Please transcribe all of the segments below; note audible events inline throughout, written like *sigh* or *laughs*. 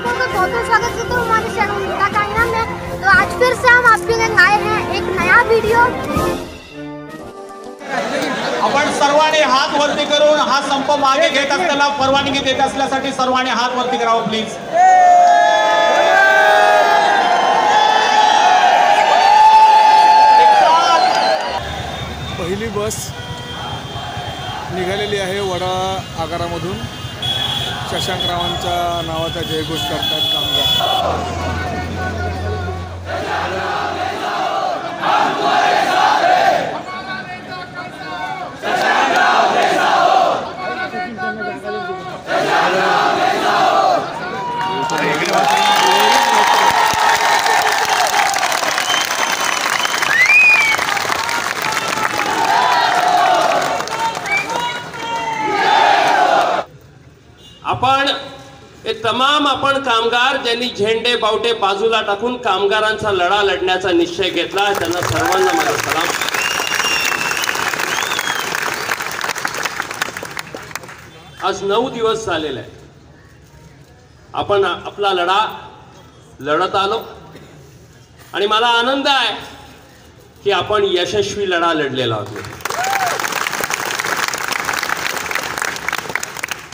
लोगों का बहुत बहुत स्वागत करता हूँ हमारे चैनल टाइना में? तो आज फिर से हम आपके लिए आए हैं एक नया वीडियो आपण सर्वांनी हात वरती करून हा संप मागे घेत असताना परवानगी देत असल्यासाठी सर्वांनी हात वरती करावं प्लीज पहिली बस निघालेली आहे वडा आगारामधून. शशांकरावांच्या नावाचा जयघोष करतात कामगार आपण हे तमाम आपण कामगार ज्यांनी झेंडे बावटे बाजूला टाकून कामगारांचा लढा लढण्याचा निश्चय घेतला त्यांना सर्वांना माझा सलाम. आज नऊ दिवस झालेले आहे आपण आपला लढा लढत आलो. आणि मला आनंद आहे की आपण यशस्वी लढा लढलेला आहोत.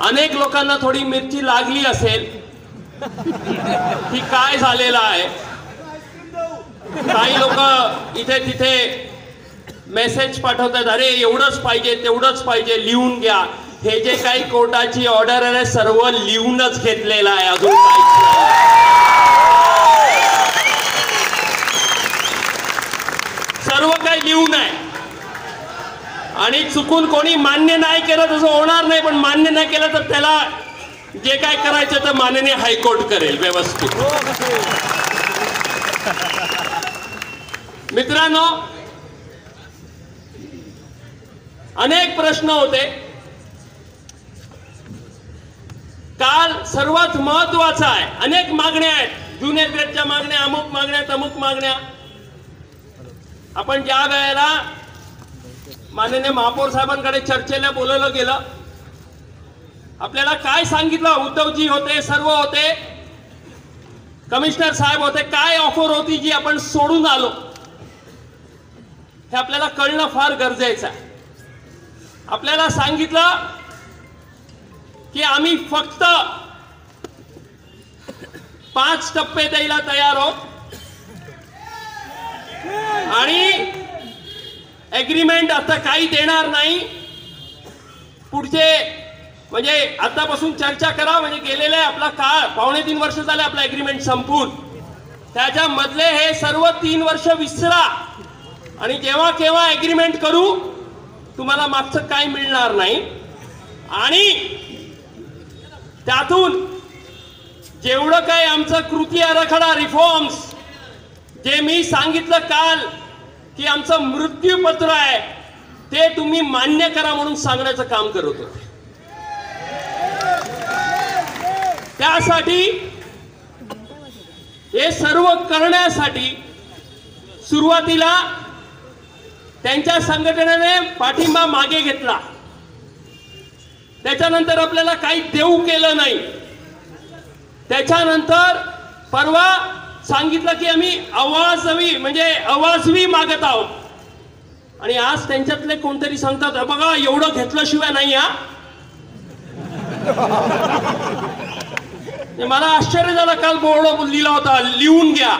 अनेक लोकांना थोडी मिरची लागली असेल. की काय झालेलं आहे? काही लोक इथे तिथे मेसेज पाठवतात अरे एवढंच पाहिजे तेवढंच पाहिजे लिहून घ्या. हे जे काही कोर्टाची ऑर्डर आहे सर्व लिहूनच घेतलेलं आहे अजून सर्व काही लिहून आहे. आणि चुकून कोणी मान्य नाही केलं तसं होणार नाही पण मान्य नाही केलं तर त्याला जे काय करायचं तर माननीय हायकोर्ट करेल व्यवस्थित. मित्रांनो अनेक प्रश्न होते. काल सर्वात महत्त्वाचा आहे अनेक मागण्या आहेत. ज्युनियर ग्रेडच्या मागण्या अमुक मागण्या तमुक मागण्या. आपण ज्या वेळेला माननीय महापौर साहेबांकडे चर्चेला बोलवलं गेलं. आपल्याला काय सांगितलं? उद्धवजी होते सर्व होते. कमिशनर साहेब होते. काय ऑफर होती जी आपण सोडून आलो? हे आपल्याला कळणं फार गरजेचं आहे. आपल्याला सांगितलं की आम्ही फक्त पाच टप्पे द्यायला तयार आहोत. आणि ॲग्रीमेंट आता काही देणार नाही. पुढचे म्हणजे आतापासून चर्चा करा म्हणजे गेलेले आपला काळ पावणे तीन वर्ष झाले आपला ॲग्रीमेंट संपून. त्याच्या मधले हे सर्व तीन वर्ष विसरा. आणि जेव्हा केव्हा ॲग्रीमेंट करू तुम्हाला मागचं काही मिळणार नाही. आणि त्यातून जेवढं काय आमचं कृती आराखडा रिफॉर्म्स जे मी सांगितलं काल की आमचं मृत्यूपत्र आहे. ते तुम्ही मान्य करा म्हणून सांगण्याचं काम करत होते. त्यासाठी हे सर्व करण्यासाठी सुरुवातीला त्यांच्या संघटनेने पाठिंबा मागे घेतला. त्याच्यानंतर आपल्याला काही देऊ केलं नाही. त्याच्यानंतर परवा सांगितलं की आम्ही अवाजवी म्हणजे अवाजवी मागत आहोत. आणि आज त्यांच्यातले कोणतरी सांगतात बघा एवढं घेतल्याशिवाय नाही हा. म्हणजे मला आश्चर्य झालं काल बोर्ड लिहिला होता लिहून घ्या.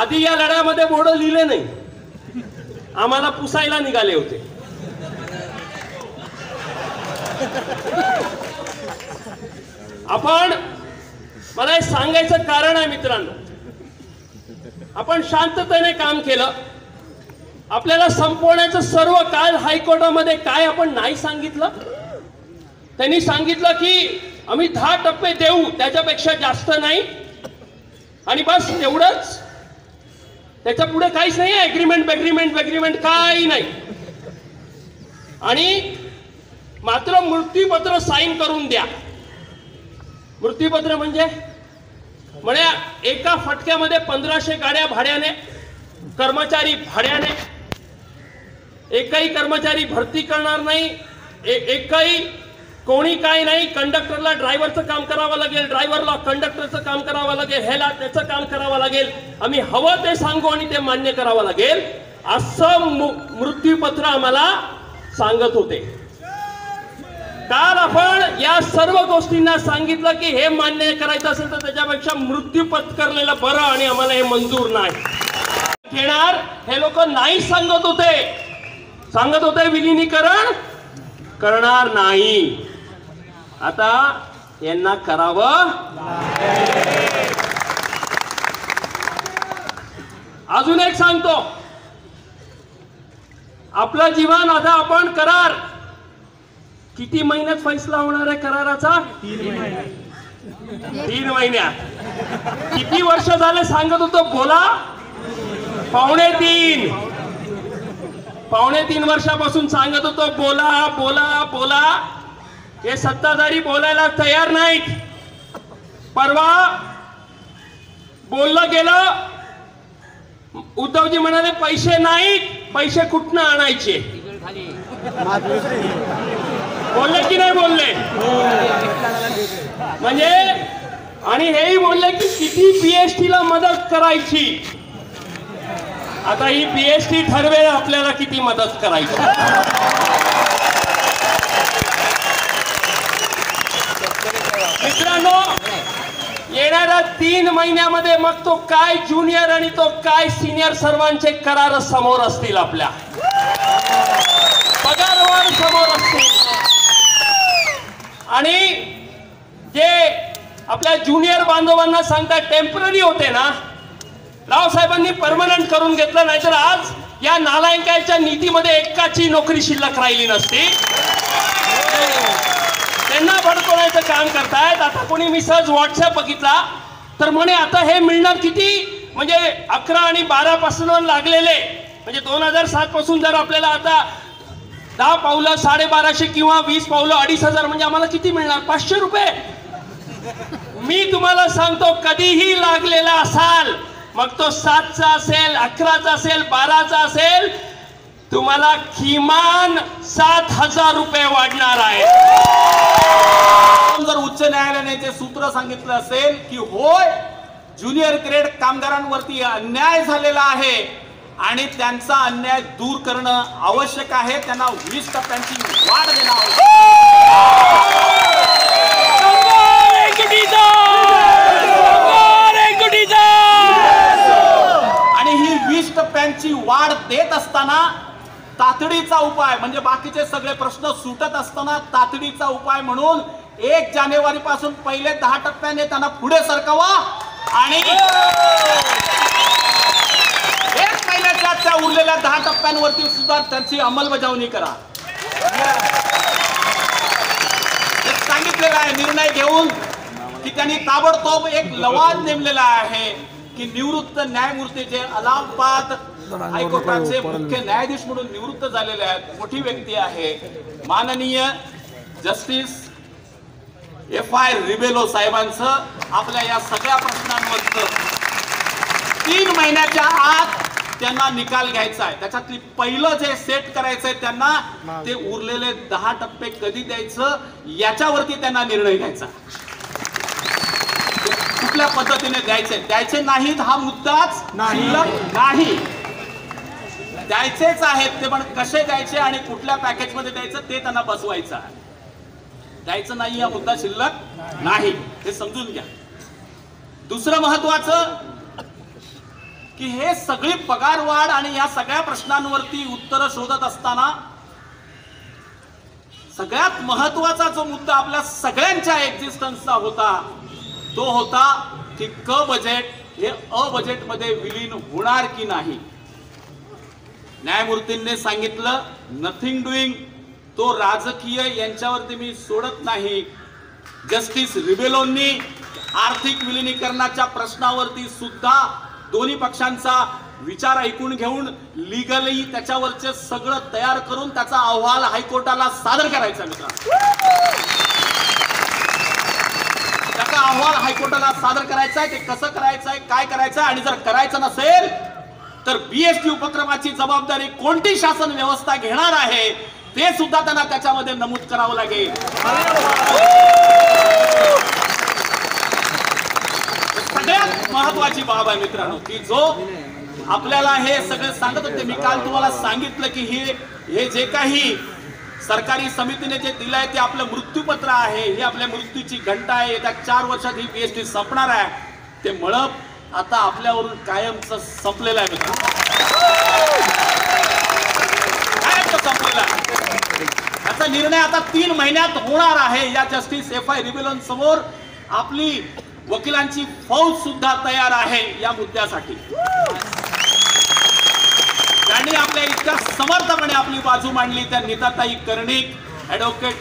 आधी या लढ्यामध्ये बोर्ड लिहिले नाही. आम्हाला पुसायला निघाले होते. आपण मला हे सांगायचं कारण आहे मित्रांनो. आपण शांततेने काम केलं. आपल्याला संपवण्याचं सर्व काल हायकोर्टामध्ये काय आपण नाही सांगितलं? त्यांनी सांगितलं की आम्ही दहा टप्पे देऊ त्याच्यापेक्षा जास्त नाही. आणि बस तेवढंच त्याच्या पुढे काहीच नाही अग्रीमेंट अग्रीमेंट अग्रीमेंट काही नाही. आणि मात्र मृत्यूपत्र साईन करून द्या. मृत्यूपत्र म्हणजे म्हणजे एका फटक्यामध्ये पंधराशे गाड्या भाड्याने कर्मचारी भाड्याने. एकही कर्मचारी भरती करणार नाही एकही कोणी काय नाही कंडक्टरला ड्रायव्हरचं काम करावं लागेल ड्रायव्हरला कंडक्टरचं काम करावं लागेल ह्याला त्याचं काम करावं लागेल. आम्ही हवं ते सांगू आणि ते मान्य करावं लागेल असं मृत्यूपत्र आम्हाला सांगत होते. काल आपण या सर्व गोष्टींना सांगितलं की हे मान्य करायचं असेल तर त्याच्यापेक्षा मृत्यू पत्करलेलं बरं आणि आम्हाला हे मंजूर नाही. घेणार हे लोक नाही सांगत होते. सांगत होते विलिनीकरण? करणार नाही. आता यांना करावं अजून एक सांगतो. आपलं जीवन आता आपण करार. किती महिन्यात फैसला होणार आहे कराराचा? तीन महिन्यात किती वर्ष झाले सांगत होतो? बोला. पावणे तीन. पावणे तीन वर्षापासून सांगत होतो बोला बोला बोला. हे सत्ताधारी बोलायला तयार नाहीत. परवा बोललं गेलं. उद्धवजी म्हणाले पैसे नाहीत पैसे कुठनं आणायचे? बोलले की नाही बोलले? म्हणजे आणि हेही बोलले की किती पीएचटी ला मदत करायची? आता ही पीएचटी ठरवेल आपल्याला किती मदत करायची. मित्रांनो येणाऱ्या तीन महिन्यामध्ये मग तो काय ज्युनियर आणि तो काय सिनियर सर्वांचे करार समोर असतील आपल्या. पगारवाढ समोर असतील. आणि जे आपल्या ज्युनियर बांधवांना सांगतात टेंपररी होते ना रावसाहेबांनी परमनंट करून घेतलं नाहीतर आज या नालायकाच्या नीतीमध्ये एकाची नोकरी शिल्लक राहिली नसती. त्यांना भडकवण्याचं काम करतायत. आता कोणी मी सहज व्हॉट्सअप बघितला तर म्हणे आता हे मिळणार किती? म्हणजे अकरा आणि बारा पासून लागलेले. म्हणजे दोन हजार सात पासून जर आपल्याला आता दहा पावलं साडेबाराशे किंवा वीस पावलं अडीच हजार म्हणजे आम्हाला किती मिळणार? पाचशे रुपये. मी तुम्हाला सांगतो कधीही लागलेला असाल मग तो सातचा असेल अकराचा असेल बाराचा असेल तुम्हाला किमान सात हजार रुपये वाढणार आहे जर उच्च न्यायालयाने जे सूत्र सांगितलं असेल की होय ज्युनियर ग्रेड कामगारांवरती अन्याय झालेला आहे आणि त्यांचा अन्याय दूर करणं आवश्यक आहे. त्यांना वीस टप्प्यांची वाढ देणं आवश्यक आणि ही वीस टप्प्यांची वाढ देत असताना तातडीचा उपाय म्हणजे बाकीचे सगळे प्रश्न सुटत असताना तातडीचा उपाय म्हणून एक जानेवारी पासून पहिले दहा टप्प्याने त्यांना पुढे सरकवा आणि एक त्या उरलेल्या दहा टप्प्यांवरती सुद्धा त्यांची अंमलबजावणी करा. एक सांगितलेलं आहे निर्णय घेऊन की त्यांनी ताबडतोब एक लवाद नेमलेला आहे की निवृत्त न्यायमूर्ती जे अलाहाबाद हायकोर्टाचे मुख्य न्यायाधीश म्हणून निवृत्त झालेले आहेत मोठी व्यक्ती आहे. माननीय जस्टिस एफ आय रिबेलो साहेबांचं आपल्या या सगळ्या प्रश्नांवरचं तीन महिन्याच्या आत त्यांना निकाल घ्यायचा आहे. त्याच्यातली पहिलं जे सेट करायचंय त्यांना ते उरलेले दहा टप्पे कधी द्यायचं याच्यावरती त्यांना निर्णय घ्यायचा. कुठल्या पद्धतीने द्यायचे? द्यायचे नाहीत हा मुद्दाच नाही. द्यायचेच आहेत ते पण कसे द्यायचे आणि कुठल्या पॅकेजमध्ये द्यायचं ते त्यांना बसवायचं आहे. द्यायचं नाही हा मुद्दा शिल्लक नाही. हे समजून घ्या. दुसरं महत्वाचं की हे सगळी पगार वाढ आणि या सगळ्या प्रश्नांवरती उत्तरं शोधत असताना सगळ्यात महत्त्वाचा जो मुद्दा आपल्या सगळ्यांच्या एक्झिस्टन्सचा होता तो होता की क बजेट हे अ बजेटमध्ये विलीन होणार की नाही. न्यायमूर्तींनी सांगितलं नथिंग डुईंग तो राजकीय यांच्यावरती मी सोडत नाही. जस्टिस रिबेलोंनी आर्थिक विलिनीकरणाच्या प्रश्नावरती सुद्धा दोन्ही पक्षांचा विचार ऐकून घेऊन लिगली त्याच्यावरचे सगळं तयार करून त्याचा अहवाल हायकोर्टाला सादर करायचा मित्र त्याचा अहवाल हायकोर्टाला सादर करायचा आहे ते कसं करायचं आहे काय करायचं आणि जर करायचं नसेल तर बीएसटी उपक्रमाची जबाबदारी कोणती शासन व्यवस्था घेणार आहे ते सुद्धा त्यांना त्याच्यामध्ये नमूद करावं लागेल सगळ्यात महत्वाची बाब आहे मित्रांनो की जो आपल्याला हे सगळं सांगत होते मी काल तुम्हाला सांगितलं की हे हे जे काही सरकारी समितीने जे दिलंय ते आपलं मृत्यूपत्र आहे ही आपल्या मृत्यूची घंटा आहे येत्या चार वर्षात ही पीएचडी संपणार आहे. ते मळप आता आपल्यावरून कायमचं संपलेलं आहे मित्रांनो. कायमचं संपलेलं आहे. याचा निर्णय आता तीन महिन्यात होणार आहे या जस्टिस एफ आय रिबिलन समोर. आपली वकिलांची फौज सुद्धा तयार आहे या मुद्द्यासाठी. त्यांनी आपल्या इतक्या समर्थपणे आपली बाजू मांडली. त्या नीताताई कर्णिक ऍडव्होकेट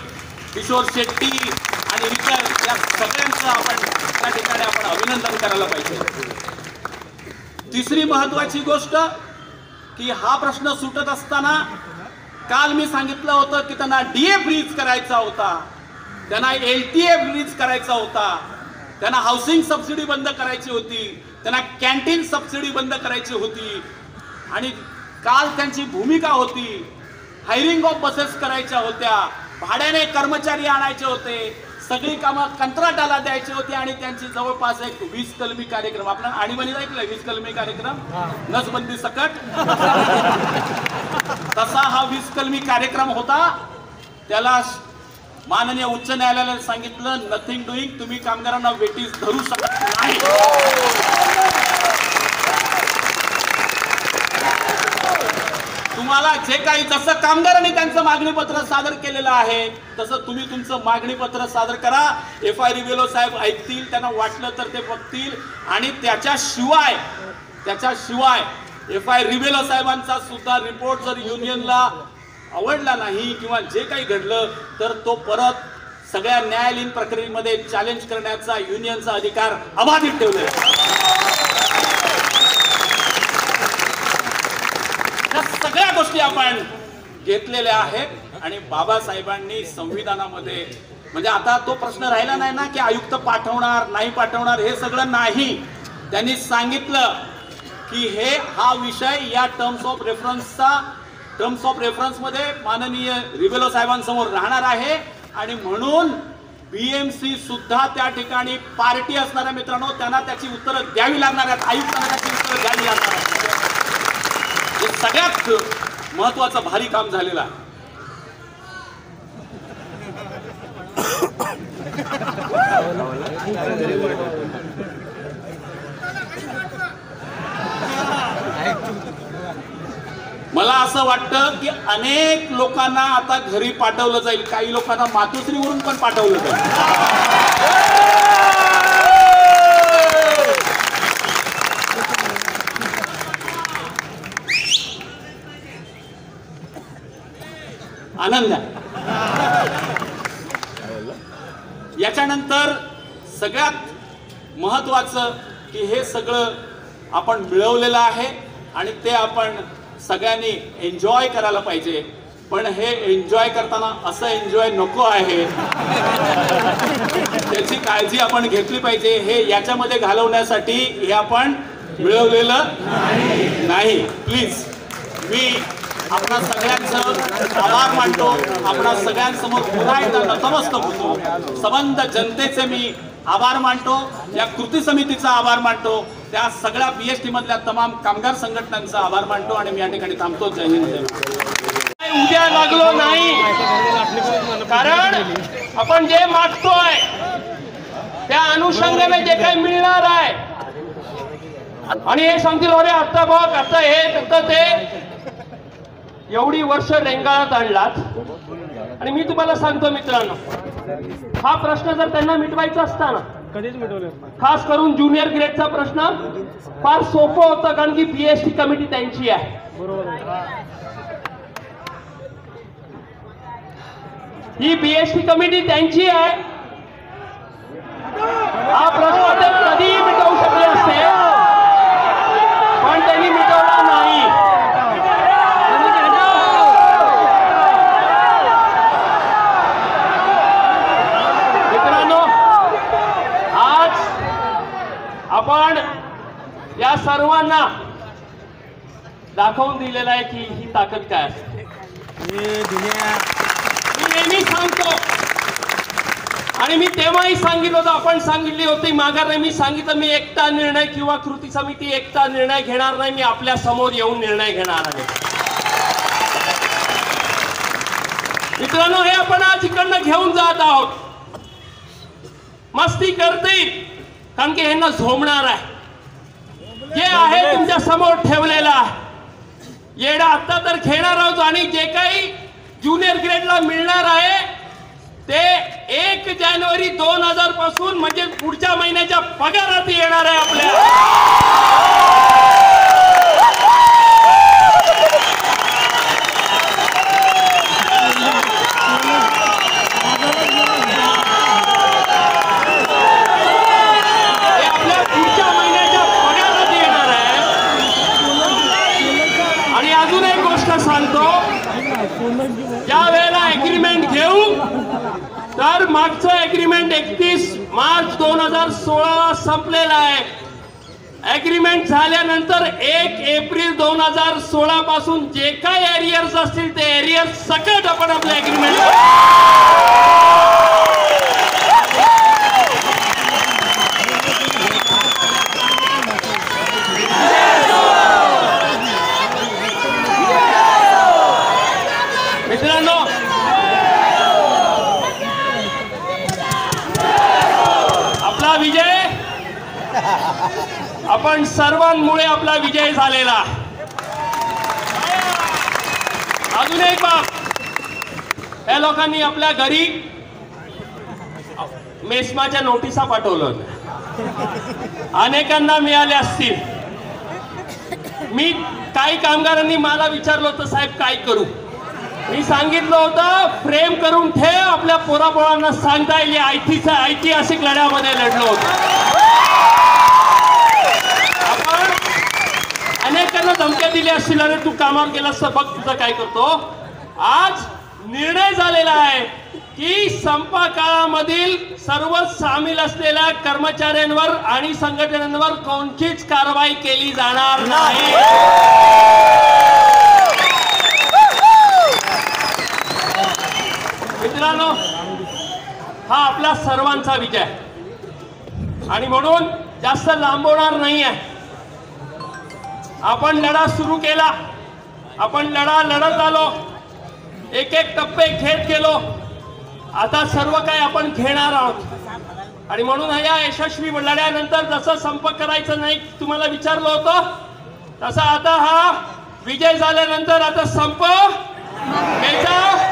किशोर शेट्टी आणि इतर या सगळ्यांचं आपण त्या ठिकाणी आपण अभिनंदन करायला पाहिजे. तिसरी महत्वाची गोष्ट की हा प्रश्न सुटत असताना काल मी सांगितलं होतं की त्यांना डीए फ्रीज करायचा होता. त्यांना एल टी ए फ्रीज करायचा होता. त्यांना हाऊसिंग सबसिडी बंद करायची होती त्यांना कॅन्टीन सबसिडी बंद करायची होती. आणि काल त्यांची भूमिका होती हायरिंग ऑफ बसेस करायच्या होत्या भाड्याने कर्मचारी आणायचे होते सगळी कामं कंत्राटाला द्यायची होती आणि त्यांची जवळपास एक वीस कलमी कार्यक्रम आपला आणीबाणी ऐकलंय वीस कलमी कार्यक्रम? नसबंदी सकट. *laughs* तसा हा वीस कलमी कार्यक्रम होता. त्याला माननीय उच्च न्यायालयाला सांगितलं नथिंग डुईंग तुम्ही कामगारांना वेटीस धरू शकत नाही. तुम्हाला जे काही जसं कामगारांनी त्यांचं मागणी पत्र सादर केलेलं आहे तसं तुम्ही तुमचं मागणी पत्र सादर करा. एफ आय रिवेलो साहेब ऐकतील त्यांना वाटलं तर ते बघतील. आणि त्याच्याशिवाय त्याच्याशिवाय एफ आय रिवेलो साहेबांचा सुद्धा रिपोर्ट जर युनियनला आवडला नाही किंवा जे काही घडलं तर तो परत सगळ्या न्यायालयीन प्रक्रियेमध्ये चॅलेंज करण्याचा युनियनचा अधिकार अबाधित ठेवलेला आहे. या सगळ्या गोष्टी आपण घेतलेल्या आहेत आणि बाबासाहेबांनी संविधानामध्ये म्हणजे आता तो प्रश्न राहिला नाही ना की आयुक्त पाठवणार नाही पाठवणार हे सगळं नाही त्यांनी सांगितलं की हे हा विषय या टर्म्स ऑफ रेफरन्सचा टर्म्स ऑफ रेफरन्समध्ये माननीय रिबेलो साहेबांसमोर राहणार आहे. आणि म्हणून बीएमसी सुद्धा त्या ठिकाणी पार्टी असणाऱ्या मित्रांनो त्यांना त्याची उत्तरं द्यावी लागणार आहेत. आयुक्तांना त्याची उत्तरं द्यावी लागणार आहेत. हे सगळ्यात महत्वाचं भारी काम झालेलं आहे. मला असं वाटतं की अनेक लोकांना आता घरी पाठवलं जाईल. काही लोकांना मातोश्रीवरून पण पाठवलं जाईल. आनंद. याच्यानंतर सगळ्यात महत्वाचं की हे सगळं आपण मिळवलेलं आहे आणि ते आपण सगळ्यांनी एन्जॉय करायला पाहिजे. पण हे एन्जॉय करताना असं एन्जॉय नको आहे. त्याची काळजी आपण घेतली पाहिजे. हे याच्यामध्ये घालवण्यासाठी हे आपण मिळवलेलं नाही. प्लीज मी आपणा सगळ्यांचं आभार मानतो. आपणा सगळ्यांसमोर पुन्हा एकदा नतमस्तक होतो. संबंध जनतेचे मी आभार मानतो. या कृती समितीचा आभार मानतो. त्या सगळ्या बीएसटी मधल्या तमाम कामगार संघटनांचा आभार मानतो आणि मी या ठिकाणी थांबतो. जय हिंद उद्या लागलो नाही. कारण आपण जे मागतोय त्या अनुषंगाने जे काही मिळणार आहे. आणि हे सांगतील अरे आता बघ आता हे आता ते. एवढी वर्ष रेंगाळत आणलात. आणि मी तुम्हाला सांगतो मित्रांनो हा प्रश्न जर त्यांना मिटवायचा असता ना कधीच मिटवले खास करून ज्युनियर ग्रेडचा प्रश्न फार सोपं होतं कारण की पीएचडी कमिटी त्यांची आहे. ही. बीएसटी कमिटी त्यांची आहे. हा प्रश्न ते कधीही मिटवू शकले असते पण त्यांनी मिटवला नाही मित्रांनो आज आपण या सर्वांना दाखवून दिलेलं आहे की ही ताकद काय असते. मी नेहमी सांगतो. आणि मी तेव्हाही सांगितलं होतं आपण सांगितली होती माघार मी सांगितलं मी एकटा निर्णय किंवा कृती समिती एकटा निर्णय घेणार नाही मी आपल्यासमोर येऊन निर्णय घेणार आहे. मित्रांनो हे आपण आज इकडनं घेऊन जात आहोत. मस्ती करतील. कारण की ह्यांना झोमणार आहे. जे आहे तुमच्यासमोर ठेवलेलं आहे. येडा आता तर खेळणार आहोत आणि जे काही ज्युनियर ग्रेडला मिळणार आहे ते एक जानेवारी दोन हजारपासून म्हणजे पुढच्या महिन्याच्या पगारात येणार आहे आपल्या हे आपल्या पुढच्या महिन्याच्या पगारात येणार आहे आणि अजून एक गोष्ट सांगतो ज्या वेळेला अग्रीमेंट घेऊ तर मागचं अग्रीमेंट एकतीस मार्च दोन हजार सोळा संपलेलं आहे. अग्रीमेंट झाल्यानंतर एक एप्रिल दोन हजार सोळा पासून जे काय एरियर्स असतील ते एरियर्स सकट आपण आपल्या अग्रीमेंट मित्रांनो आपला विजय आपण सर्वांमुळे आपला विजय झालेला. अजून एक बाब. या लोकांनी आपल्या घरी मेस्माच्या नोटिसा पाठवलं अनेकांना मिळाले असतील. मी काही कामगारांनी मला विचारलं होतं साहेब काय करू? मी सांगितलं होतं फ्रेम करून ठेव आपल्या पोरापोरांना सांगता येईल. ऐतिहासिक ऐतिहासिक लढ्यामध्ये लढलो होतो. आपण अनेकांना धमक्या दिल्या असतील अरे तू कामावर गेलास तर बघ तुझं काय करतो. आज निर्णय झालेला आहे की संपा काळामधील सर्व सामील असलेल्या कर्मचाऱ्यांवर आणि संघटनांवर कोणतीच कारवाई केली जाणार नाही. मित्रांनो हा आपला सर्वांचा विजय. आणि म्हणून जास्त लांबवणार नाही आहे आपण लढा सुरू केला. आपण लढा लढत आलो. एक एक टप्पे घेत गेलो. आता सर्व काही आपण घेणार आहोत. आणि म्हणून या यशस्वी लढ्यानंतर जसं संपर्क करायचं नाही तुम्हाला विचारलं होतं तसा आता हा विजय झाल्यानंतर आता संप घ्यायचा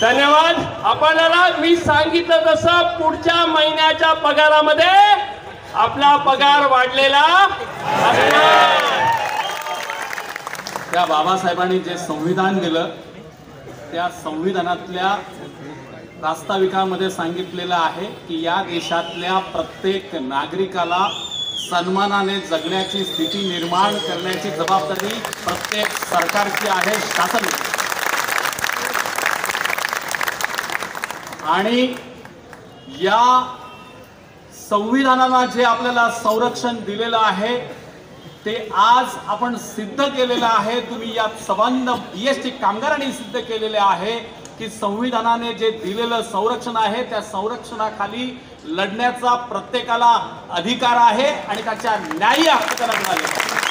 धन्यवाद. आपल्याला मी सांगितलं तसं पुढच्या महिन्याच्या पगारामध्ये आपला पगार वाढलेला. त्या बाबासाहेबांनी जे संविधान दिलं त्या संविधानातल्या प्रास्ताविकामध्ये सांगितलेलं आहे की या देशातल्या प्रत्येक नागरिकाला सन्मानाने जगण्याची स्थिती निर्माण करण्याची जबाबदारी प्रत्येक सरकारची आहे शासन आणि या संविधानाला जे आपल्याला संरक्षण दिलेलं आहे ते आज आपण सिद्ध केलेलं आहे. तुम्ही या संबंध टी कामगारांनी सिद्ध केलेले आहे. की संविधानाने जे दिलेलं संरक्षण आहे त्या संरक्षणाखाली लढण्याचा प्रत्येकाला अधिकार आहे आणि त्याच्या न्याय्य हक्क त्याला मिळाले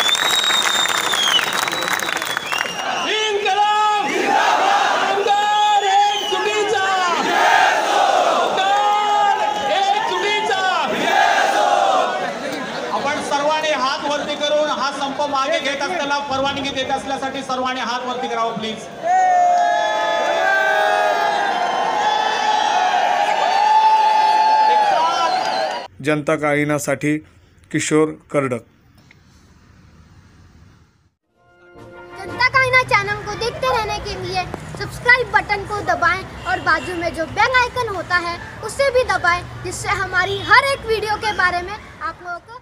करून हा संप मागे घेत असताना परवानगी देत असल्यासाठी सर्वांनी हात वरती करावं प्लीज जनता काळीनासाठी किशोर कर्डक. जनता काइना चैनल को देखते रहने के लिए सब्सक्राइब बटन को दबाएँ और बाजू में जो बेल आइकन होता है, उसे भी दबाएँ, जिससे हमारी हर एक वीडियो के बारे में आप लोगों को